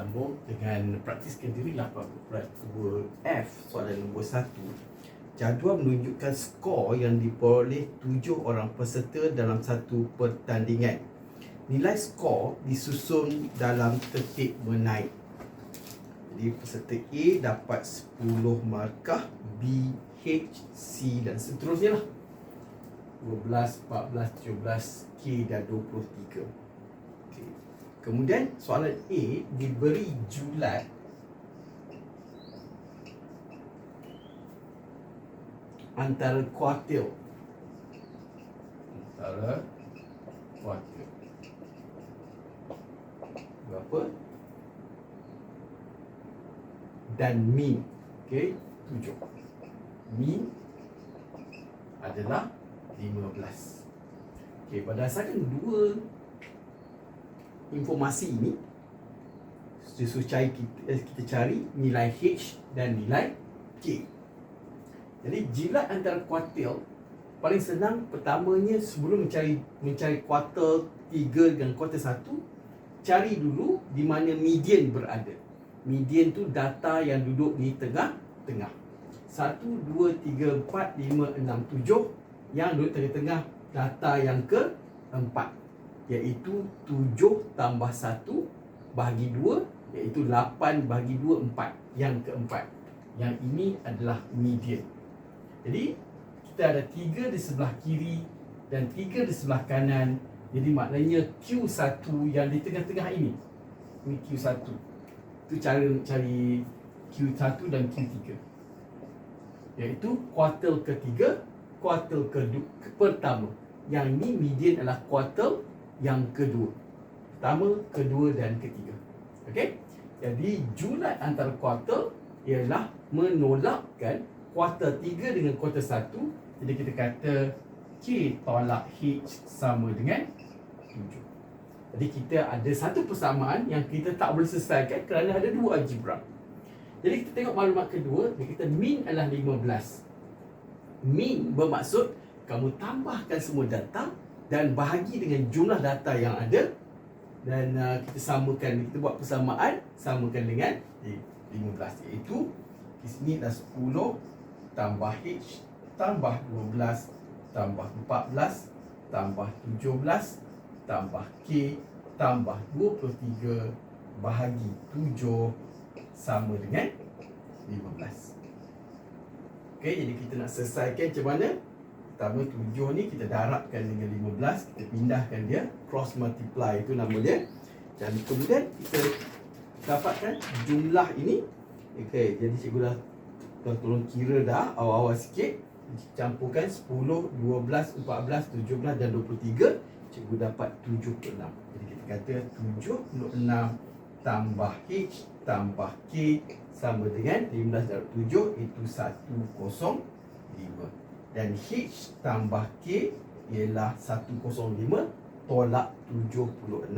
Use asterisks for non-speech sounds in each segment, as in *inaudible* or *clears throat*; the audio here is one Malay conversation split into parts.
sambung dengan praktiskan diri 82F soalan nombor 1. Jadual menunjukkan skor yang diperoleh tujuh orang peserta dalam satu pertandingan. Nilai skor disusun dalam tertib menaik. Jadi peserta A dapat 10 markah, B, H, C dan seterusnya lah. 12, 14, 17, K dan 23. Okay. Kemudian soalan A diberi julat antara kuartil. Antara kuartil. Berapa? Dan min. Okey, tujuh. Min adalah 15. Okey, berdasarkan dua informasi ini susu cari kita, eh, kita cari nilai H dan nilai K. Jadi jilat antara kuartil paling senang pertamanya sebelum mencari mencari kuartil 3 dengan kuartil 1 cari dulu di mana median berada. Median tu data yang duduk di tengah-tengah. 1 2 3 4 5 6 7 yang duduk tengah-tengah data yang keempat iaitu 7 tambah 1 bahagi 2 iaitu 8 bahagi 2 4 yang keempat. Yang ini adalah median. Jadi kita ada 3 di sebelah kiri dan 3 di sebelah kanan. Jadi maknanya Q1 yang di tengah-tengah ini. Ini Q1. Itu cara cari Q1 dan Q3. Iaitu kuartil ketiga, kuartil kedua, pertama. Yang ini median adalah kuartil yang kedua. Pertama, kedua dan ketiga. Okey? Jadi julat antara kuartil ialah menolakkan kuartil tiga dengan kuartil satu. Jadi kita kata K tolak H sama dengan 7. Jadi kita ada satu persamaan yang kita tak boleh selesaikan kerana ada dua algebra. Jadi kita tengok maklumat kedua, dia kata min adalah 15. Min bermaksud kamu tambahkan semua data dan bahagi dengan jumlah data yang ada dan uh, kita samakan kita buat persamaan samakan dengan eh, 15 iaitu sini dah 10 tambah H tambah 12 tambah 14 tambah 17 tambah K tambah 23 bahagi 7 sama dengan 15 Okey jadi kita nak selesaikan macam mana pertama 7 ni kita darabkan dengan 15 kita pindahkan dia cross multiply itu nama dia. Dan kemudian kita dapatkan jumlah ini. Okey jadi cikgu dah dah tolong kira dah awal-awal sikit. Campurkan 10 12 14 17 dan 23 cikgu dapat 76 jadi kita kata 76 tambah H tambah K sama dengan 15 darab 7 itu 105 dan H tambah K ialah 105 tolak 76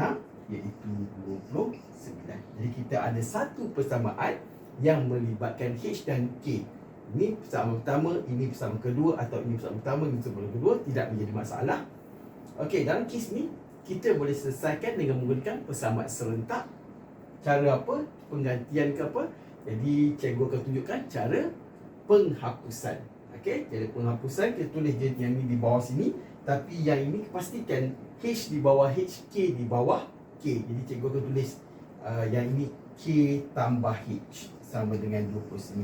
iaitu 29. Jadi kita ada satu persamaan yang melibatkan H dan K. Ini persamaan pertama, ini persamaan kedua atau ini persamaan pertama, ini persamaan kedua tidak menjadi masalah. Okey, dalam kes ni kita boleh selesaikan dengan menggunakan persamaan serentak. Cara apa? Penggantian ke apa? Jadi cikgu akan tunjukkan cara penghapusan. Okey, jadi penghapusan kita tulis je yang ni di bawah sini tapi yang ini pastikan H di bawah H, K di bawah K. Jadi cikgu akan tulis uh, yang ini K tambah H sama dengan 29.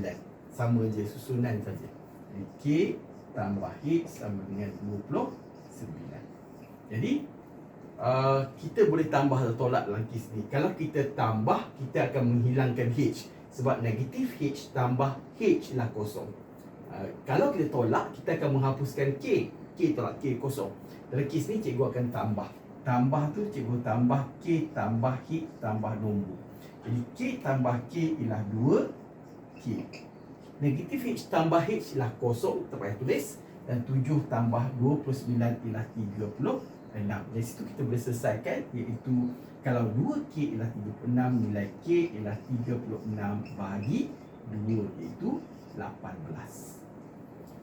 Sama je susunan saja. Jadi K tambah H sama dengan 29. Jadi uh, kita boleh tambah atau tolak kes ni. Kalau kita tambah, kita akan menghilangkan H sebab negatif H tambah H lah kosong. Ah, kalau kita tolak, kita akan menghapuskan K. K tolak K kosong. Dalam kes ni, cikgu akan tambah. Tambah tu, cikgu tambah K tambah H tambah nombor. Jadi, K tambah K ialah 2 K. Negatif H tambah H ialah kosong, tak payah tulis. Dan 7 tambah 29 ialah 36. Dari situ kita boleh selesaikan, iaitu kalau 2K ialah 36, nilai K ialah 36 bagi 2, iaitu 18.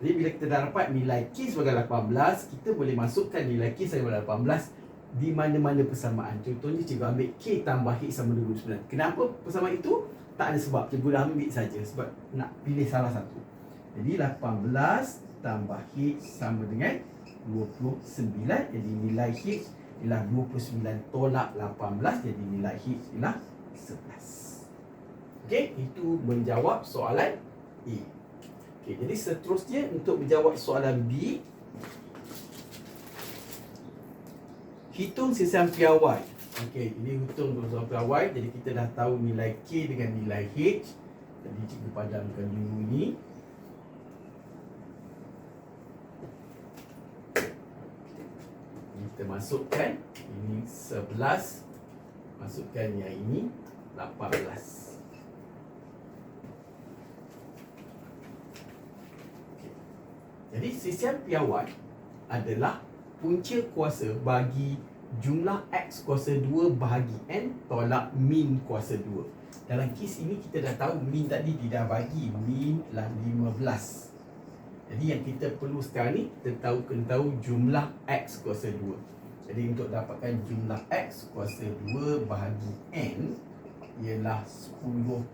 Jadi bila kita dah dapat nilai K sebagai 18, kita boleh masukkan nilai K sebagai 18 di mana-mana persamaan. Contohnya cikgu ambil K tambah H sama dengan 29. Kenapa persamaan itu? Tak ada sebab. Cikgu dah ambil saja sebab nak pilih salah satu. Jadi 18 tambah H sama dengan 29. Jadi nilai H ialah 29 tolak 18. Jadi nilai H ialah 11. Okey, itu menjawab soalan A. Okey, jadi seterusnya untuk menjawab soalan B, hitung sisian piawai. Okey, ini hitung sisian piawai. Jadi kita dah tahu nilai K dengan nilai H. Jadi cikgu padamkan dulu ini. Kita masukkan ini 11 masukkan yang ini 18. Jadi sisian piawai adalah punca kuasa bagi jumlah X kuasa 2 bahagi N tolak min kuasa 2. Dalam kes ini kita dah tahu min tadi tidak bagi. Min lah 15. Jadi yang kita perlu sekarang ni kita tahu kena tahu jumlah X kuasa 2. Jadi untuk dapatkan jumlah X kuasa 2 bahagi N ialah 10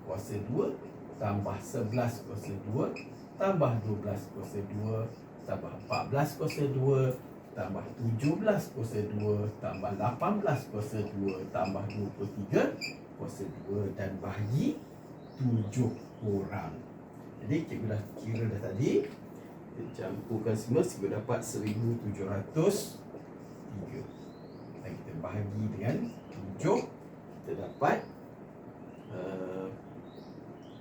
kuasa 2 tambah 11 kuasa 2 tambah 12 kuasa 2 tambah 14 kuasa 2 tambah 17 kuasa 2 tambah 18 kuasa 2 tambah 23 kuasa 2 dan bahagi 7 orang. Jadi cikgu dah kira dah tadi. Campurkan semua sehingga dapat 1703. Dan kita bahagi dengan 7 kita dapat uh,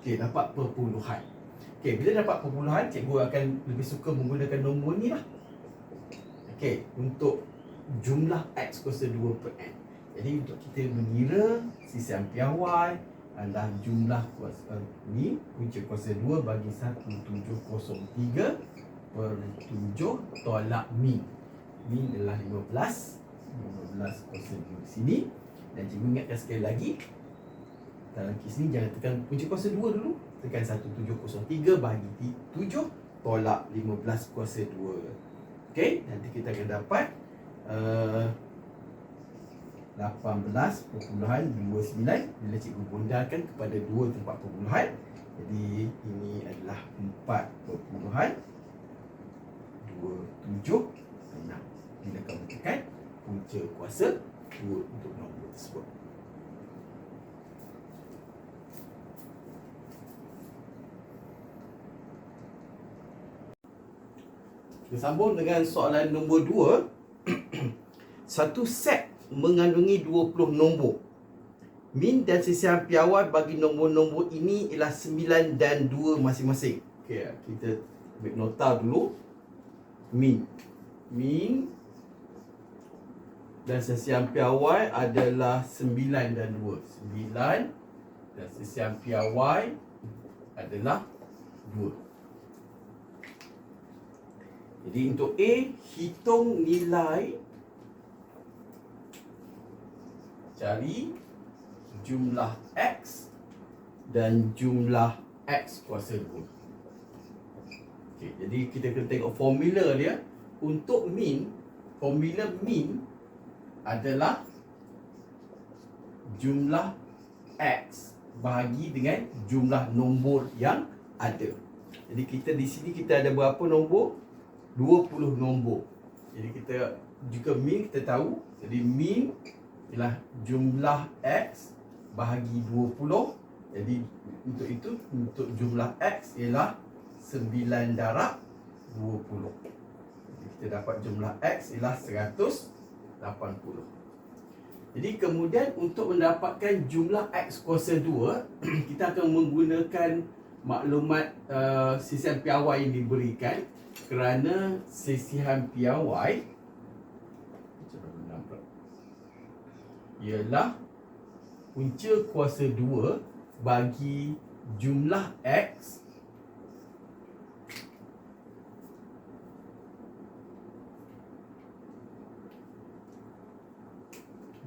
Okey, dapat perpuluhan. Okey, bila dapat perpuluhan, cikgu akan lebih suka menggunakan nombor ni lah. Okey, untuk jumlah X kuasa 2 per N. Jadi untuk kita mengira sisian piawai adalah jumlah kuasa uh, ni punca kuasa 2 bagi 1703 per 7 tolak min. Min adalah 15. 15 kuasa 2 di sini. Dan cikgu ingatkan sekali lagi dalam kes ni jangan tekan punca kuasa 2 dulu. Tekan 1703 bagi 7 tolak 15 kuasa 2. Okey, nanti kita akan dapat uh, 18.29 bila cikgu bundarkan kepada dua tempat perpuluhan. Jadi ini adalah 4.27 bila kamu tekan punca kuasa 2 untuk nombor tersebut. Sambung dengan soalan nombor 2. *clears throat* Satu set mengandungi 20 nombor. Min dan sisian piawai bagi nombor-nombor ini ialah 9 dan 2 masing-masing. Okey, kita ambil nota dulu. Min. Min dan sisian piawai adalah 9 dan 2. 9 dan sisian piawai adalah 2. Jadi untuk A, hitung nilai cari jumlah X dan jumlah X kuasa 2. Okay, jadi kita kena tengok formula dia. Untuk min, formula min adalah jumlah X bahagi dengan jumlah nombor yang ada. Jadi kita di sini kita ada berapa nombor? 20 nombor. Jadi kita juga min kita tahu. Jadi min ialah jumlah x bahagi 20. Jadi untuk itu untuk jumlah x ialah 9 darab 20. Jadi kita dapat jumlah x ialah 180. Jadi kemudian untuk mendapatkan jumlah x kuasa 2, *clears throat* kita akan menggunakan maklumat uh, sisian piawai yang diberikan kerana sisihan piawai ialah punca kuasa 2 bagi jumlah X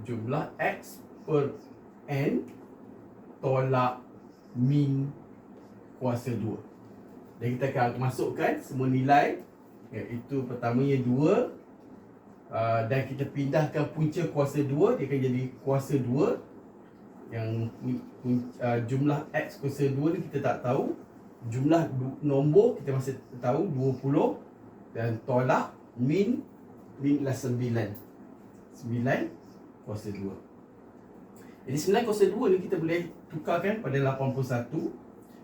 jumlah X per N tolak min kuasa 2 dan kita akan masukkan semua nilai iaitu pertamanya 2 uh, dan kita pindahkan punca kuasa 2 dia akan jadi kuasa 2 yang uh, jumlah x kuasa 2 ni kita tak tahu. Jumlah nombor kita masih tahu 20 dan tolak min min adalah 9 9 kuasa 2 jadi 9 kuasa 2 ni kita boleh tukarkan pada 81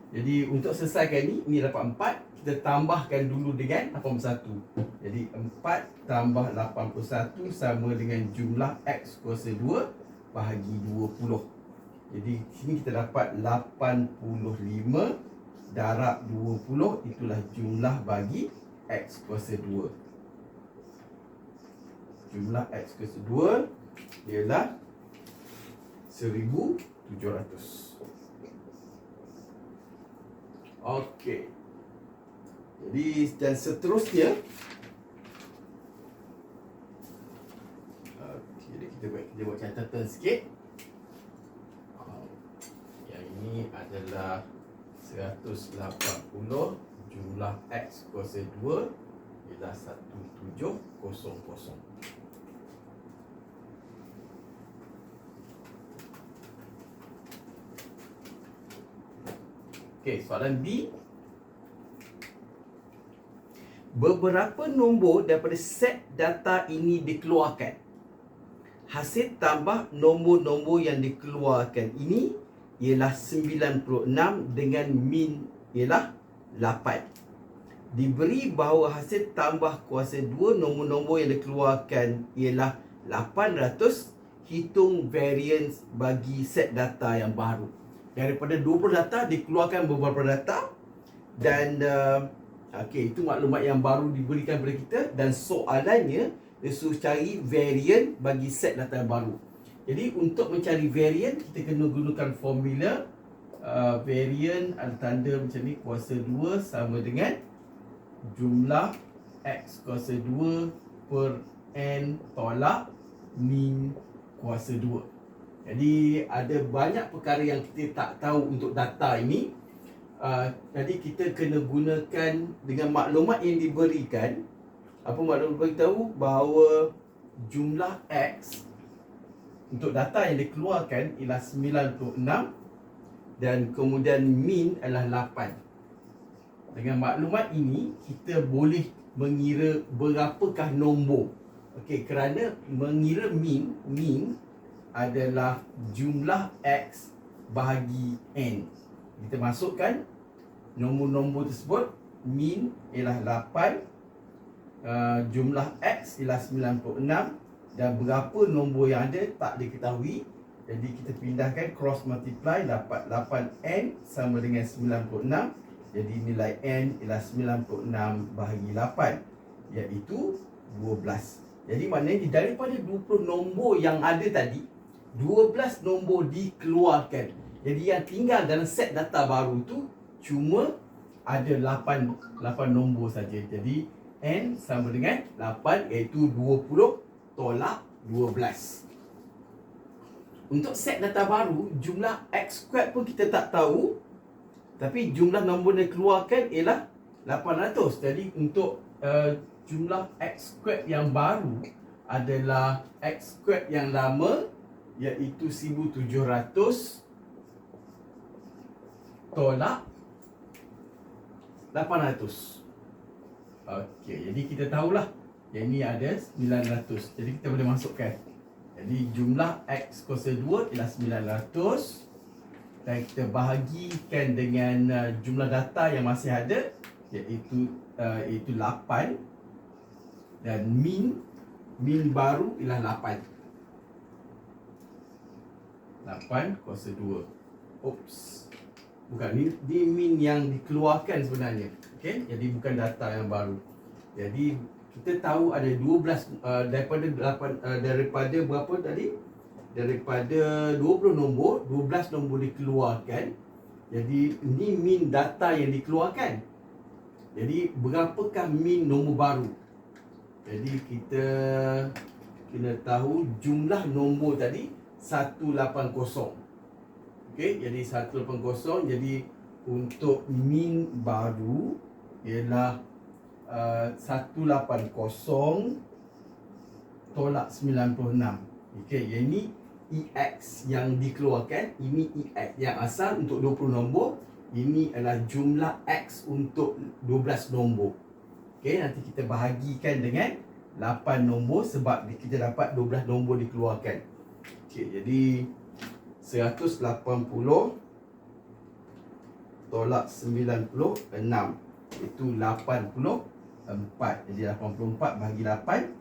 jadi untuk selesaikan ni ni dapat 4 kita tambahkan dulu dengan 81 jadi 4 tambah 81 sama dengan jumlah x kuasa 2 bahagi 20 jadi sini kita dapat 85 darab 20 itulah jumlah bagi x kuasa 2 jumlah x kuasa 2 ialah 1700 Okey. Jadi dan seterusnya Okey, jadi kita buat kita buat catatan sikit. Yang ini adalah 180 jumlah X kuasa 2 ialah 1700 Okey, soalan B Beberapa nombor daripada set data ini dikeluarkan Hasil tambah nombor-nombor yang dikeluarkan ini ialah 96 dengan min ialah 8. Diberi bahawa hasil tambah kuasa 2 nombor-nombor yang dikeluarkan ialah 800 hitung variance bagi set data yang baru. Daripada 20 data dikeluarkan beberapa data dan uh, okey itu maklumat yang baru diberikan kepada kita dan soalannya dia suruh cari variant bagi set data yang baru. Jadi untuk mencari variant kita kena gunakan formula uh, variant ada tanda macam ni kuasa 2 sama dengan jumlah x kuasa 2 per n tolak min kuasa 2. Jadi ada banyak perkara yang kita tak tahu untuk data ini. Uh, jadi kita kena gunakan dengan maklumat yang diberikan apa maklumat beritahu bahawa jumlah x untuk data yang dikeluarkan ialah 96 dan kemudian min adalah 8. Dengan maklumat ini kita boleh mengira berapakah nombor. Okey, kerana mengira min, min adalah jumlah x bahagi n. Kita masukkan nombor-nombor tersebut min ialah 8 uh, jumlah x ialah 96 dan berapa nombor yang ada tak diketahui. Jadi kita pindahkan cross multiply dapat 8n sama dengan 96 jadi nilai n ialah 96 bahagi 8 iaitu 12 jadi maknanya daripada 20 nombor yang ada tadi 12 nombor dikeluarkan jadi yang tinggal dalam set data baru tu cuma ada 8 8 nombor saja jadi n sama dengan 8 iaitu 20 tolak 12. Untuk set data baru, jumlah X squared pun kita tak tahu. Tapi jumlah nombor yang keluarkan ialah 800. Jadi untuk uh, jumlah X squared yang baru adalah X squared yang lama iaitu 1700 tolak 800. Okey, jadi kita tahulah yang ini ada 900 Jadi kita boleh masukkan. Jadi jumlah X kuasa 2 ialah 900 Dan kita bahagikan dengan uh, jumlah data yang masih ada Iaitu uh, iaitu 8 Dan min Min baru ialah 8 8 kuasa 2 Oops. Bukan, ni, ni min yang dikeluarkan sebenarnya. Okay, jadi bukan data yang baru. Jadi kita tahu ada 12 uh, daripada 8 uh, daripada berapa tadi? Daripada 20 nombor 12 nombor dikeluarkan. Jadi ini min data yang dikeluarkan. Jadi berapakah min nombor baru? Jadi kita kena tahu jumlah nombor tadi 180 okey jadi 180 jadi untuk min baru ialah 180 uh, tolak 96. Okey, yang ini EX yang dikeluarkan, ini EX yang asal untuk 20 nombor, ini adalah jumlah X untuk 12 nombor. Okey, nanti kita bahagikan dengan 8 nombor sebab kita dapat 12 nombor dikeluarkan. Okey, jadi 180 tolak 96 itu 84. Jadi 84 bagi 8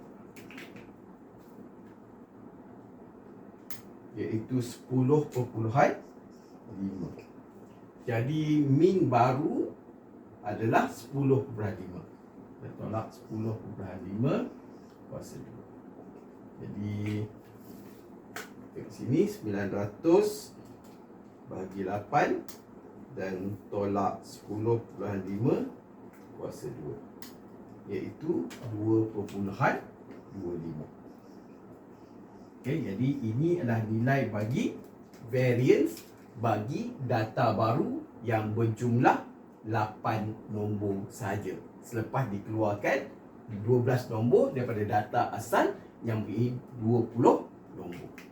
iaitu 10.5 jadi min baru adalah 10.5 kita tolak 10.5 kuasa 2 jadi kat sini 900 bagi 8 dan tolak 10.5 kuasa 2 iaitu 2.25 Okay, jadi ini adalah nilai bagi variance bagi data baru yang berjumlah 8 nombor saja. Selepas dikeluarkan 12 nombor daripada data asal yang beri 20 nombor.